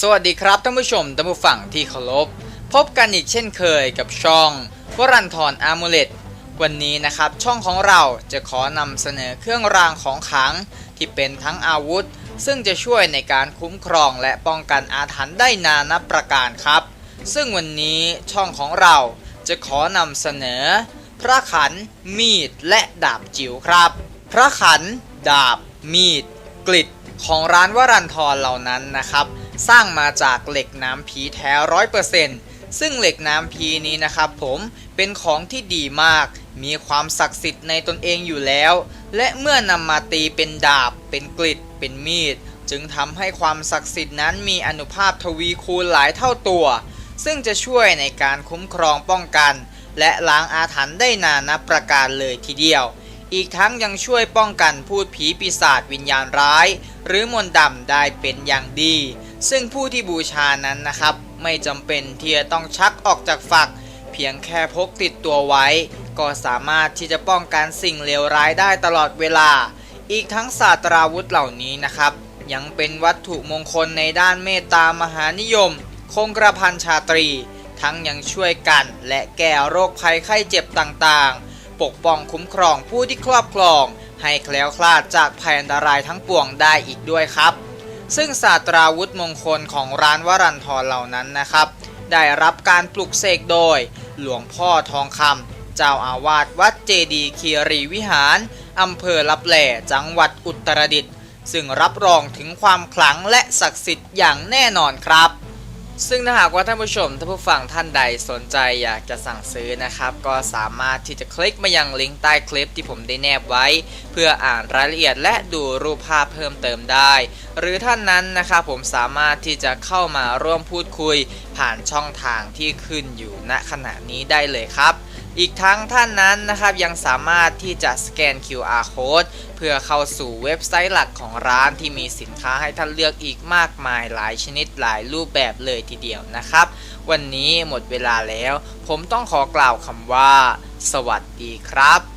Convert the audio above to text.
สวัสดีครับท่านผู้ชมท่านผู้ฟังที่เคารพพบกันอีกเช่นเคยกับช่องวรันทรอามูเลตวันนี้นะครับช่องของเราจะขอนำเสนอเครื่องรางของขลังที่เป็นทั้งอาวุธ ซึ่งจะช่วยในการคุ้มครองและป้องกันอาถรรพ์ได้นานับประการครับ ซึ่งวันนี้ช่องของเราจะขอนำเสนอ พระขันมีดและดาบจิ๋วครับ พระขันดาบ มีดกลิดของร้านวรันทรเหล่านั้นนะครับ สร้างมาจากเหล็กน้ำพีแท้ร้อยเปอร์เซ็นต์ซึ่งเหล็กน้ำพีนี้นะครับผมเป็นของที่ดีมาก มีความศักดิ์สิทธิ์ในตนเองอยู่แล้ว และเมื่อนำมาตีเป็นดาบ เป็นกลิดเป็นมีด จึงทำให้ความศักดิ์สิทธิ์นั้นมีอนุภาพทวีคูณหลายเท่าตัว ซึ่งจะช่วยในการคุ้มครองป้องกัน และล้างอาถรรพ์ได้นานับประการเลยทีเดียว อีกทั้งยังช่วยป้องกันพูดผีปีศาจวิญญาณร้าย หรือมนต์ดำได้เป็นอย่างดี ซึ่งผู้ที่บูชานั้นนะครับ ไม่จำเป็นที่จะต้องชักออกจากฝัก เพียงแค่พกติดตัวไว้ ก็สามารถที่จะป้องกันสิ่งเลวร้ายได้ตลอดเวลา อีกทั้งศาสตราวุธเหล่านี้นะครับ ยังเป็นวัตถุมงคลในด้านเมตตามหานิยม คงกระพันชาตรี ทั้งยังช่วยกันและแก้โรคภัยไข้เจ็บต่างๆ ปกป้องคุ้มครองผู้ที่ครอบครอง ให้แคล้วคลาดจากภัยอันตรายทั้งปวงได้อีกด้วยครับ ซึ่งศาสตราวุธมงคลของร้านวรันทรเหล่านั้นนะครับ ได้รับการปลุกเสกโดย หลวงพ่อทองคำเจ้าอาวาสวัดเจดีคีรีวิหารอำเภอลับแหล่จังหวัดอุตรดิตถ์ซึ่งรับรองถึงความขลังและศักดิ์สิทธิ์อย่างแน่นอนครับ ซึ่งถ้าหากว่าท่านผู้ชมท่านผู้ฟังท่านใดสนใจอยากจะสั่งซื้อนะครับ ก็สามารถที่จะคลิกมายังลิงก์ใต้คลิปที่ผมได้แนบไว้ เพื่ออ่านรายละเอียดและดูรูปภาพเพิ่มเติมได้ หรือท่านนั้นนะครับผมสามารถที่จะเข้ามาร่วมพูดคุย ผ่านช่องทางที่ขึ้นอยู่ณขณะนี้ได้เลยครับ อีกทั้งท่านนั้นนะครับยังสามารถที่จะสแกน QR code เพื่อเข้าสู่เว็บไซต์หลักของร้านที่มีสินค้าให้ท่านเลือกอีกมากมายหลายชนิดหลายรูปแบบเลยทีเดียวนะครับ วันนี้หมดเวลาแล้ว ผมต้องขอกล่าวคำว่า สวัสดีครับ